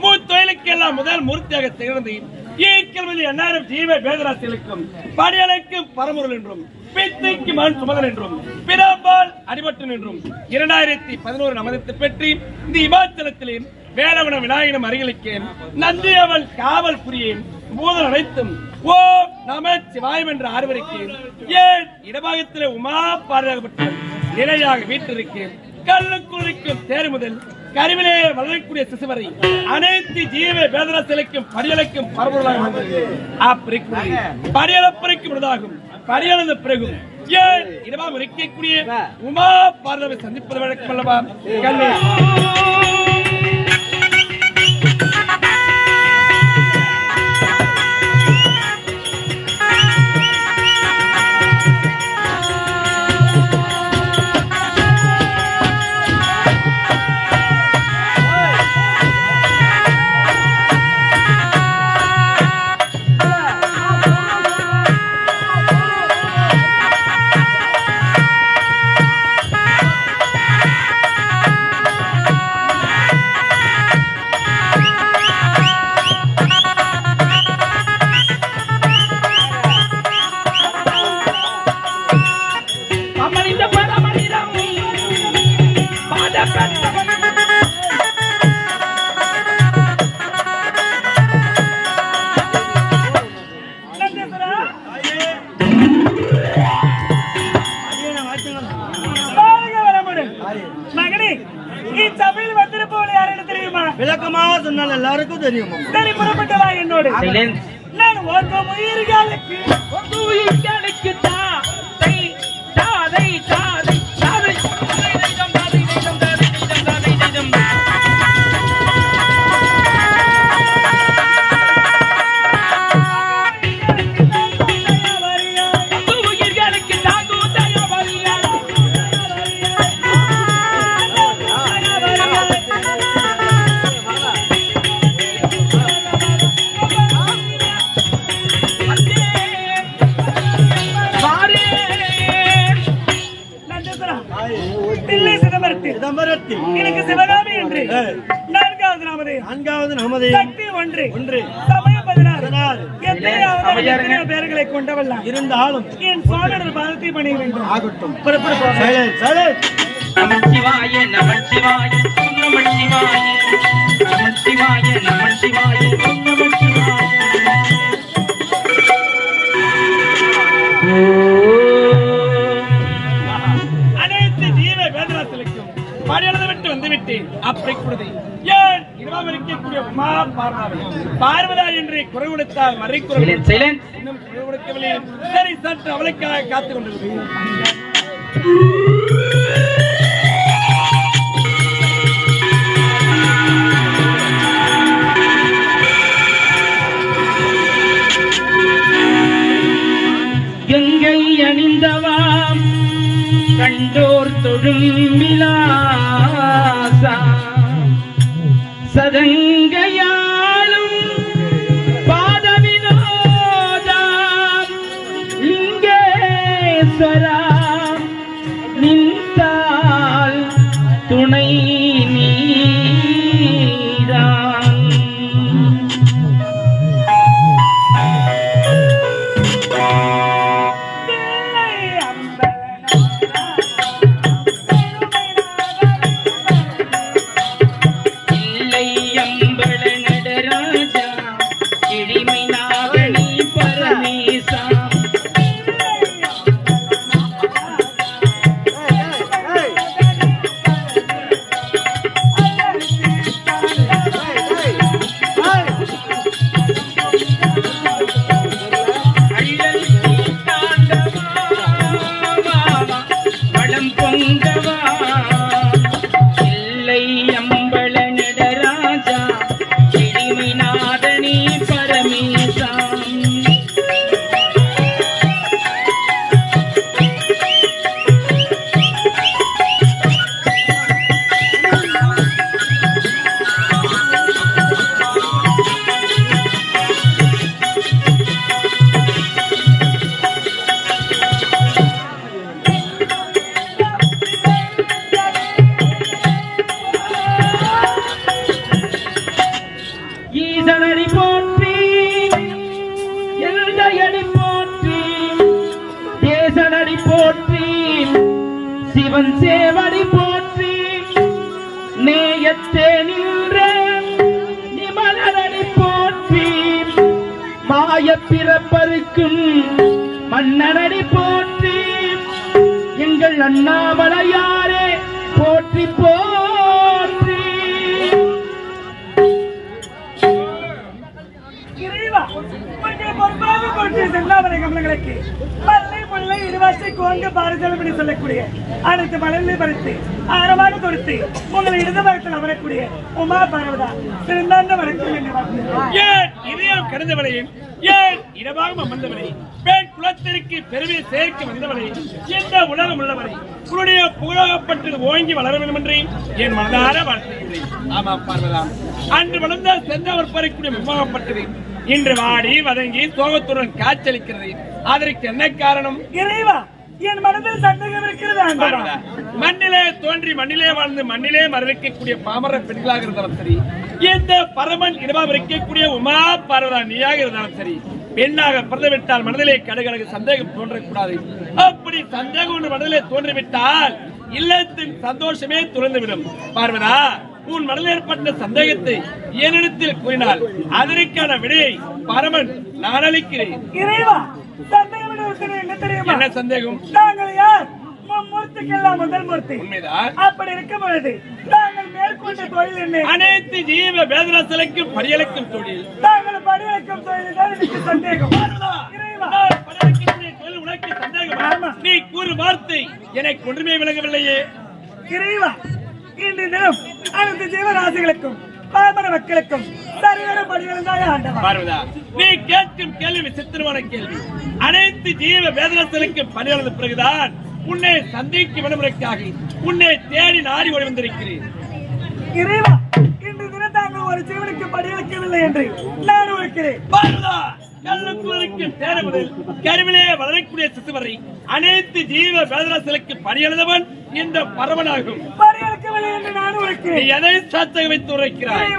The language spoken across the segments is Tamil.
மூத்தொழிலுக்கெல்லாம் முதல் மூர்த்தியாக திகழ்ந்து ஈக்கல்வதி எண்ணாயிரம் ஜீவ வேதராசிகளுக்கும் படியலைக்கும் பரமுருள் என்றும் பித்தைக்கு மகன் சுமதன் என்றும் பிறப்பால் அடிபட்டன் என்றும் இரண்டாயிரத்தி பதினோரு நமதத்தை பெற்றி இந்த இமாச்சலத்திலே வேலவன விநாயகனம் அருகிலுக்கு நந்தி அவள் காவல் புரியேன் மூதல் அனைத்தும் ஓ நம சிவாயம் என்ற ஆறுவருக்கு ஏன் இடபாகத்திலே உமா பாதுகாக்கப்பட்ட நிலையாக வீட்டிருக்கேன் கல்லுக்குள்ளிக்கும் தேர் முதல் கருவிலே வளரக்கூடிய சிசு வரை அனைத்து ஜீவ வேதன சிலைக்கும் படியலைக்கும் பரவலாக படியலப்பறைக்கு முன்னதாகும் படியளந்த பிறகும். ஏன்? இடமாக இருக்கக்கூடிய உமா பார்வை சந்திப்பது வழக்கம் அல்லவா? இருந்தாலும் என் சுவாமியோட பாதத்தை பணிய வேண்டும். ஆகட்டும். நமச்சிவாய நமச்சிவாய நமச்சிவாய. நமச்சிவாய நமச்சிவாய அனைத்து ஜீவ வேதனாசலுக்கும் படையளந்து விட்டு வந்து விட்டேன் அப்படி கொடுதை ஏன் இரவாம் இருக்கக்கூடிய உமா பார்வதி பார்வதா என்று குரல் கொடுத்தால் மறை குரல் சைலன்ஸ் இன்னும் குரல் கொடுக்கவில்லை. சரி சற்று அவளுக்காக காத்துக் கொண்டிருக்கிறேன். கண்டோர் தொழும் விலாசா सदन மாய பிறப்பருக்கும் மன்னரடி போற்றி. எங்கள் அண்ணாமலையாரே போற்றி போற்றி. கமலங்களுக்கு. மல்லை முல்லை இருவாசை கோங்க என்று சொல்லக்கூடிய அனைத்து மலர்களை பறித்து ஆரமாக தொடுத்து உங்களை இடது பாகத்தில் அமரக்கூடிய உமா பார்வதா. சிறந்தாண்ட வணக்கம் என்று வாழ்த்துகிறேன். ஏன் இதயம் கடந்தவளையும் ஏன் இடமாக அமர்ந்தவனை பெண் குலத்திற்கு பெருமை சேர்க்க வந்தவனை எந்த உலகம் உள்ளவரை உன்னுடைய புகழப்பட்டு ஓங்கி வளர வேண்டும் என்று என் மனதார வாழ்த்துகின்றேன் ஆமாம் பார்வதா. அன்று வளர்ந்த சென்றவர் பறிக்கூடிய விமாகப்பட்டது இன்று வாடி வதங்கி சோகத்துடன் காய்ச்சலிக்கிறது அதற்கு என்ன காரணம்? இறைவா என் மனதில் சந்தேகம் இருக்கிறது மண்ணிலே தோன்றி மண்ணிலே வாழ்ந்து மண்ணிலே மரணிக்கக்கூடிய பாமர பெண்களாக இருந்தாலும் சரி இந்த பரமன் இடமாக இருக்கக்கூடிய உமா பார்வதா நீயாக இருந்தாலும் சரி பெண்ணாக பிறந்துவிட்டால் மனதிலே கடுகடுகு சந்தேகம் தோன்றக்கூடாது. அப்படி சந்தேகம் ஒன்று மனதிலே தோன்றிவிட்டால் இல்லத்தின் சந்தோஷமே துறந்துவிடும். பார்வதா உன் மனதில் ஏற்பட்ட சந்தேகத்தை என்னிடத்தில் கூறினால் அதற்கான விடையை பரமன் நான் அளிக்கிறேன். இறைவா என்ன தெரியுமா? என்ன சந்தேகம்? நாங்கள் யார்? மூர்த்திக்கெல்லாம் முதல் மூர்த்தி. உண்மைதான். அப்படி இருக்கும் பொழுது நாங்கள் மேற்கொண்ட தொழில் என்ன அனைத்து ஜீவ வேதனா சிலைக்கும் பரியலுக்கும் தொழில். நாங்கள் படியெடுக்கும் தொழில் தான் எனக்கு சந்தேகம். உனக்கு சந்தேகமா? நீ கூறு வார்த்தை எனக்கு ஒன்றுமே விளங்கவில்லையே. இறைவா இன்று தினம் அனைத்து ஜீவராசிகளுக்கும் பாமர மக்களுக்கும் சரியான படியிருந்தாய ஆண்டவா. நீ கேட்கும் கேள்வி விசித்திரமான கேள்வி. அனைத்து ஜீவ வேதனத்திற்கும் பணியாளர் பிறகுதான் உன்னை சந்திக்கும் விடுமுறைக்காக உன்னை தேடி நாடி ஓடி வந்திருக்கிறேன். இறைவா இன்று தினம் தாங்கள் ஒரு ஜீவனுக்கு படியளிக்கவில்லை என்று நான் உழைக்கிறேன் கருவிலே வளரக்கூடிய சிசுவரை அனைத்து ஜீவ வேதனத்திற்கு பணியெழுதவன் இந்த பரவனாகும் படியளிக்கவில்லை என்று நான் எதை சாத்தக வைத்து உரைக்கிறாய்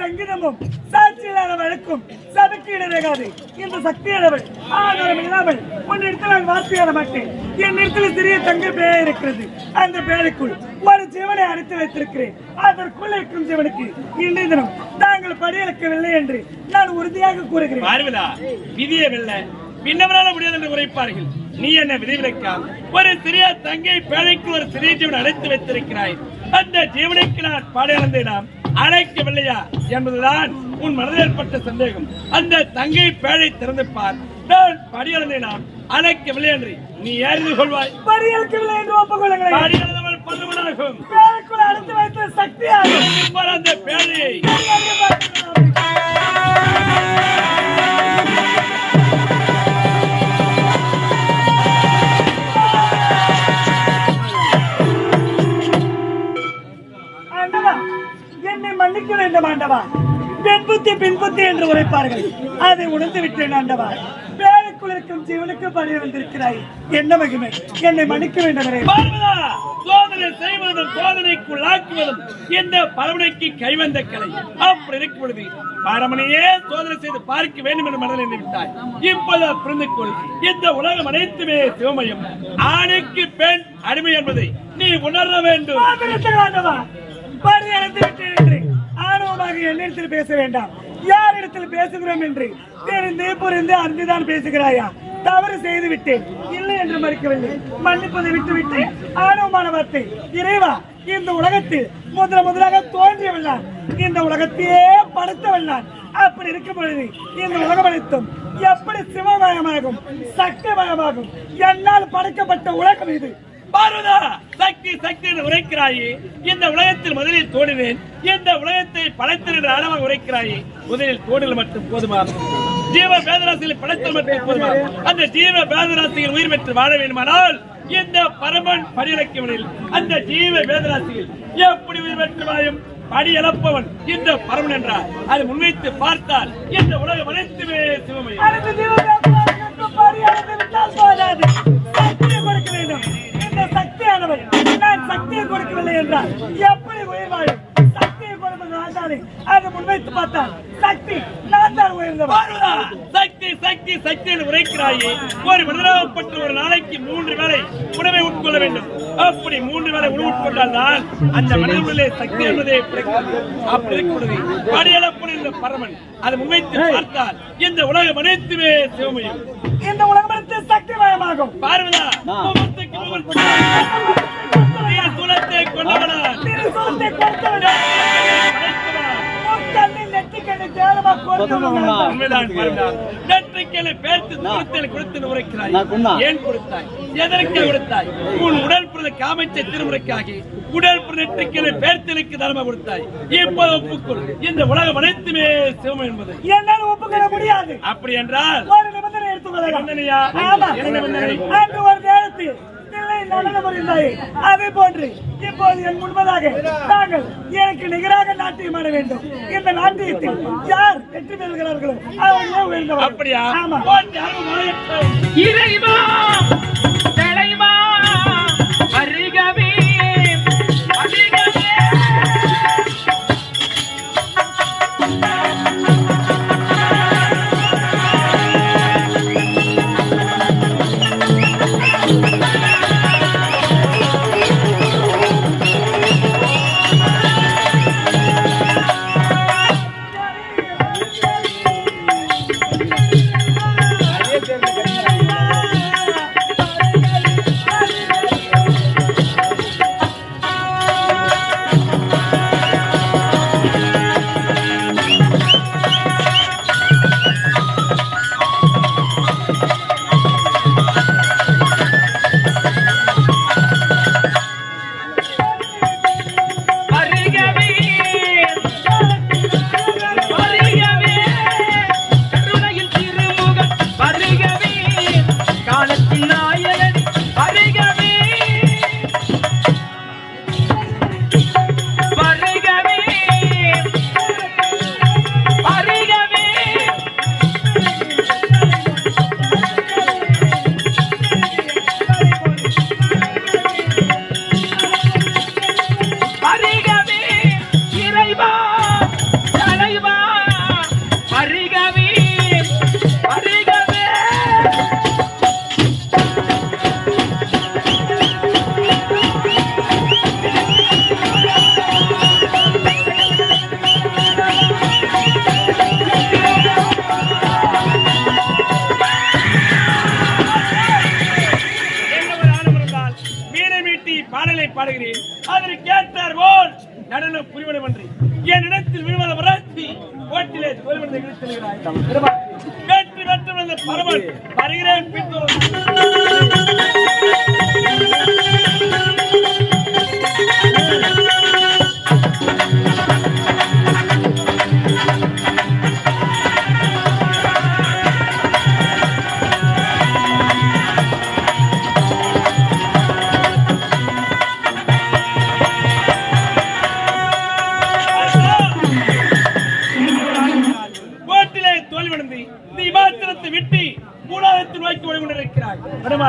சங்கீதமும் சாட்சி வழக்கும் சபைக்கு இடராகாது இந்த சக்தியானவள் ஆதாரம் இல்லாமல் உன்னிடத்தில் நான் வார்த்தையாட மாட்டேன். என் இடத்துல சிறிய தங்க பேர் இருக்கிறது. அந்த பேருக்குள் ஒரு ஜீவனை அடைத்து வைத்திருக்கிறேன். அதற்குள் இருக்கும் ஜீவனுக்கு இன்றைய தினம் தாங்கள் படியளிக்கவில்லை என்று நான் உறுதியாக கூறுகிறேன். பார்வதா விதியை வெல்ல பின்னவரால முடியாது என்று உரைப்பார்கள். நீ என்ன விதிவிலக்கா ஒரு சிறிய தங்கை பேழைக்கு ஒரு சிறிய ஜீவன் அழைத்து வைத்திருக்கிறாய். அந்த ஜீவனுக்கு நான் பாடையளந்தேனாம் அழைக்கவில்லையா என்பதுதான் உன் மனதில் ஏற்பட்ட சந்தேகம். அந்த தங்கை பேழை திறந்து பார். நான் படியளந்தேனாம் அழைக்கவில்லை என்று நீ ஏறிந்து கொள்வாய். படியளிக்கவில்லை என்று ஒப்புக்கொள்ளுங்களேன். படியளந்தவள் பருவனாகும் பேருக்குள் அடைத்து வைத்த சக்தியாக அந்த பேழையை மன்னிக்க வேண்டும் ஆண்டவா. பெண் புத்தி பின் புத்தி என்று உரைப்பார்கள். அதை உணர்ந்து விட்டேன் ஆண்டவா. பேருக்குள் இருக்கும் ஜீவனுக்கு பணி வந்திருக்கிறாய். என்ன மகிமை. என்னை மன்னிக்க வேண்டும் சோதனை செய்வதும் சோதனைக்குள்ளாக்குவதும் இந்த பரமனைக்கு கைவந்த கலை. அப்படி இருக்கும் பொழுது பரமனையே சோதனை செய்து பார்க்க வேண்டும் என்று மனதில் விட்டாய் இப்போது புரிந்து கொள் இந்த உலகம் அனைத்துமே சிவமயம். ஆணுக்கு பெண் அடிமை என்பதை நீ உணர வேண்டும். ஆணவமாக என்னிடத்தில் பேச வேண்டாம்? யாரிடத்தில் பேசுகிறோம் என்று? தெரிந்து புரிந்து அறிந்துதான் பேசுகிறாயா? தவறு செய்து விட்டேன். இல்லை என்று மறுக்கவில்லை. மன்னிப்பதை விட்டுவிட்டு ஆணவமான வார்த்தை. இறைவா இந்த உலகத்தில் முதல் முதலாக தோன்றியவள்ளான் இந்த உலகத்தையே படைத்தவள்ளான் அப்படி இருக்கும் பொழுது இந்த உலகம் அனைத்தும் எப்படி சிவமயமாகும் சக்திமயமாகும் என்னால் படைக்கப்பட்ட உலகம் இது. பார்வதா சக்தி சக்தி என்று உரைக்கிறாயே. இந்த உலகத்தில் முதலில் தோடினேன் இந்த உலகத்தை படைத்தல் என்ற அளவை உரைக்கிறாயே. முதலில் தோன்றல் மட்டும் போதுமா? ஜீவ வேதராசியில் படைத்தல் மட்டும் போதுமா? அந்த ஜீவ வேதராசியில் உயிர் பெற்று வாழ வேண்டுமானால் இந்த பரமன் படியலக்கவனில் அந்த ஜீவ வேதராசியில் எப்படி உயிர் பெற்று வாழும்? படி இழப்பவன் இந்த பரமன் என்றார். அதை முன்வைத்து பார்த்தால் இந்த உலகம் அனைத்துமே சிவமயம். அனைத்து ஜீவராசிகளுக்கும் விட்டால் போதாது. கொடுக்க வேண்டும். இந்த சக்தியானவர். நான் சக்தியை கொடுக்கவில்லை என்றால் எப்படி உயிர் வாழும்? சக்தியை கொடுப்பது ஆண்டாலே அதை முன்வைத்து பார்த்தால் சக்தி நான் தான் சக்தி சக்தி சக்தி என்று உரைக்கிறாயே. ஒரு மனிதனாகப்பட்ட ஒரு நாளைக்கு மூன்று வேளை உணவை உட்கொள்ள வேண்டும். அப்படி மூன்று வேளை உணவு உட்கொண்டால் தான் அந்த மனிதனுடைய சக்தி என்பதே அப்படி இருக்கிறது படியளப்படி இந்த பரமன் அதை முன்வைத்து பார்த்தால் இந்த உலகம் அனைத்துமே சிவமயம். இந்த உலகத்தில் சக்தி மயமாகும் பார்வதா குலத்தை கொண்டவனா திருசூலத்தை கொடுத்தவனே காமச்ச திருமுறைக்காக உடல் நெற்றிக்கலை பேர்த்தலுக்கு தர்மம் கொடுத்தாய் இப்போது ஒப்புக்கொள் இந்த உலகம் அனைத்துமே சிவம் என்பது என்னால் ஒப்புக்கொள்ள முடியாது அப்படி என்றால் ஒரு நிபந்தனை என்ன நிபந்தனை? இல்லை நடனம் இருந்தாய் அதே போன்று இப்போது என் முன்பதாக நாங்கள் எனக்கு நிகராக நாட்டியம் ஆட வேண்டும். இந்த நாட்டியத்தில் யார் வெற்றி பெறுகிறார்களோ அவர்களே உயர்ந்தவர்? அப்படியா? ஆமா. இறைவா தலைவா வருகவே வருகவே ஓட்டிலே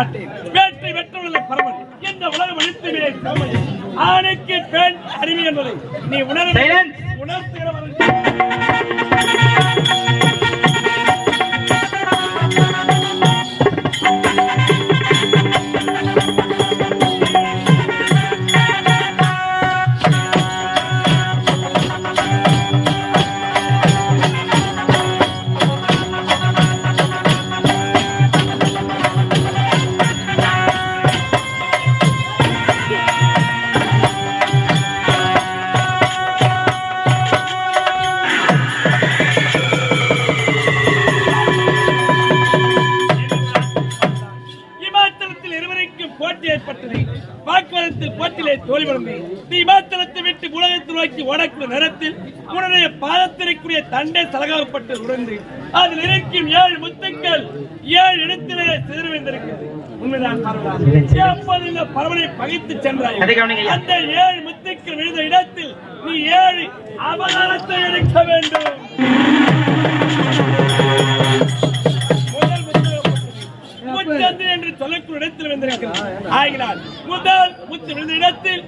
নাটের தண்டை சலகாப்பட்டு உடைந்து அதில் இருக்கும் ஏழு முத்துக்கள் ஏழு இடத்திலே சிதறவிந்திருக்கிறது உண்மைதான் பரவனை பகைத்து சென்றாய். அந்த ஏழு முத்துக்கள் விழுந்த இடத்தில் நீ ஏழு அவதாரத்தை எடுக்க வேண்டும். முதல் முத்து முத்தந்து என்று சொல்லக்கூடிய இடத்தில் வந்திருக்கிறது ஆகினால் முதல் முத்து விழுந்த இடத்தில்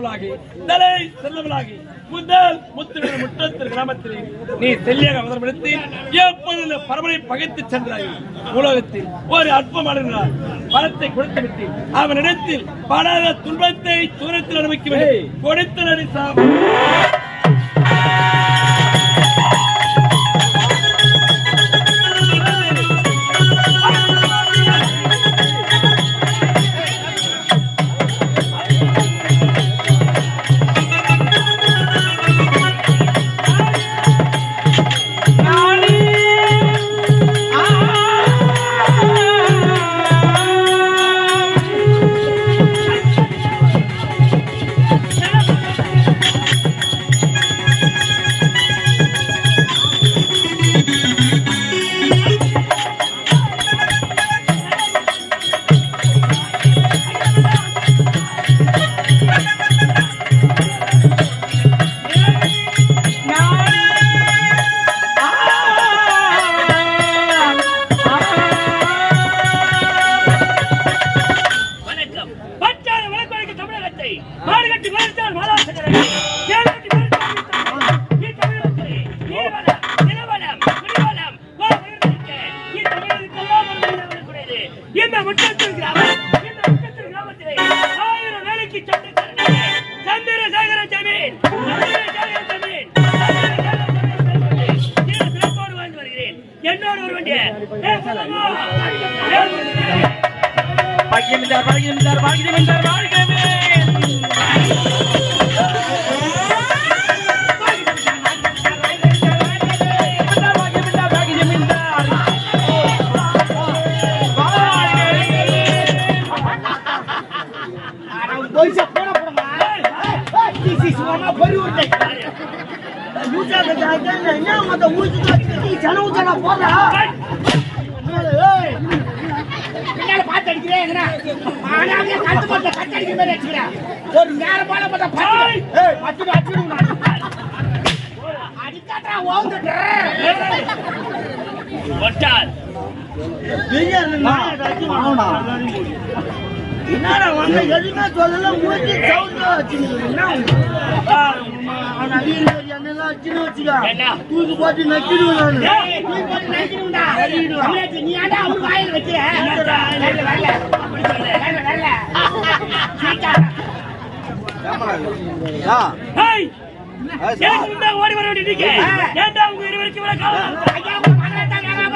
மூத்தவளாகி தலை செல்லவளாகி முதல் முத்துவின முற்றத்தில் கிராமத்தில் நீ எடுத்து எப்போது இந்த பரமனை பகைத்து சென்றாய். உலகத்தில் ஒரு அற்பமான பணத்தை கொடுத்து விட்டு அவனிடத்தில் படாத துன்பத்தை தூரத்தில் அனுபவிக்க கொடுத்து நடி ஆஃப் பெரிய உருட்டை ஊச்சு ஜன ஊச்சா போடா ஒரு நேரம் போல பத்து பத்து அடிக்காட்டா என்னடா வந்து எதுவுமே சொல்லல. மூஞ்சி சவுண்ட் வச்சுக்கிறீங்க அவன் அடியில் என்னெல்லாம் வச்சுன்னு வச்சுக்கா என்ன? போட்டு நக்கிடுவேன் நீ ஏன்டா அவரு வாயில் வைக்கிற ஓடி வர வேண்டியது ஏன்டா உங்க இருவருக்கு இவ்வளவு காலம்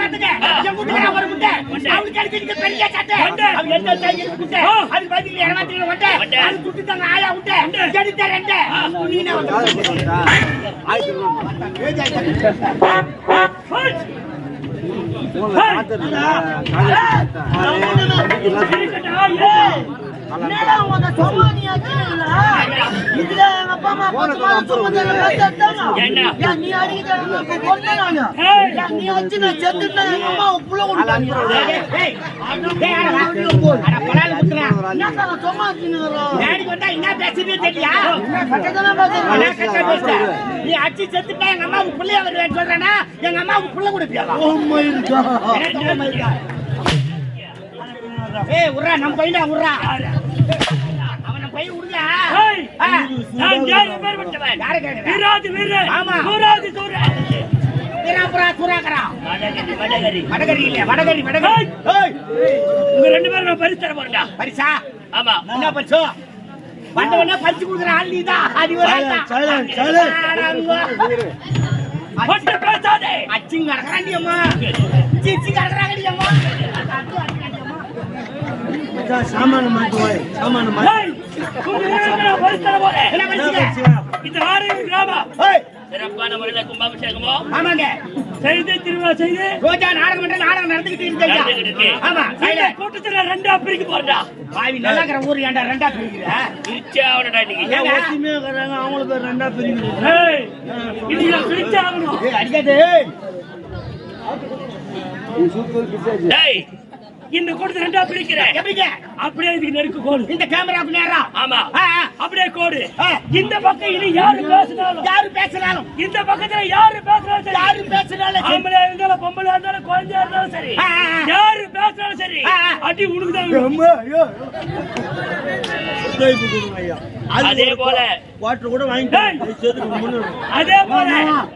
பார்த்துக்க என் முட்டுக்கு ஒரு முட்டை அவனுக்கு பெரிய சட்டை அவன் முட்டை அது பதில் முட்டை அது தாங்க ஆயா முட்டை எடுத்த ரெண்டு நானு? வந்தா நீ அடிச்சு செத்துட்டா எங்க அம்மாவுக்கு புள்ளைய வருவேன்னு சொல்றேன்னா எங்க அம்மாவுக்கு புள்ள கொடுப்பியா ஏய் உர்றா நம்ம பையனா உர்றா. வடகரி வடகரி. வடகரி இல்ல வடகரி வடகரி. ஏய் உங்க ரெண்டு பேரும் நான் பரிசு தர போறேன்டா. பரிசா? ஆமா. என்ன பரிசு? வந்தவன பரிசு கொடுக்குற ஆள் நீதான் அது ஒரு ஆள் தான். silent, silent. ஆடாதுவா. ஒட்டு பேசாதே. அச்சிங் கடக்குறாண்டி அம்மா. சிச்சி கடக்குறாங்கடி அம்மா. சாமான மாட்டுவாய் சாமான இந்த ஆறு கிராமம் ஏய் சிறப்பான முறையில் கும்பாபிஷேகமோ ஆமாங்க செய்து திருவிழா செய்து ரோஜா நாடகம் மன்ற நாடகம் நடந்துகிட்டு இருக்கு. ஆமா சைல கூட்டத்துல ரெண்டா பிரிக்க போறா பாவி நல்லா இருக்கிற ஊர் ஏன்டா ரெண்டா பிரிக்கிற பிரிச்சே ஆகணும்டா இன்னைக்கு ஏங்க? ஒத்துமையா இருக்கிறாங்க அவங்களுக்கு ரெண்டா ஹேய் இன்னைக்கு நான் பிரிச்சே ஆகணும் ஏய், அடிக்காதே டேய் இந்த கூட்டத்தை ரெண்டா பிரிக்கிறேன். எப்படிங்க அப்படியே இதுக்கு நெருக்கு கோடு. இந்த கேமராவுக்கு நேரா. ஆமா. அப்படியே கோடு. இந்த பக்கம் இனி யாரு பேசினாலும். யாரு பேசுறாலும் இந்த பக்கத்துல யாரு பேசினாலும் சரி. யாரு பேசுறாலும் சரி. ஆம்பளை இருந்தாலும் பொம்பளை இருந்தாலும் குழந்தையா இருந்தாலும் சரி. யாரு பேசினாலும் சரி. அடி உனக்கு தான் விழும். அம்மா, ஐயோ. உதவி கொடுங்க ஐயா. அது போல. குவார்டர் கூட வாங்கிட்டு அதே போல.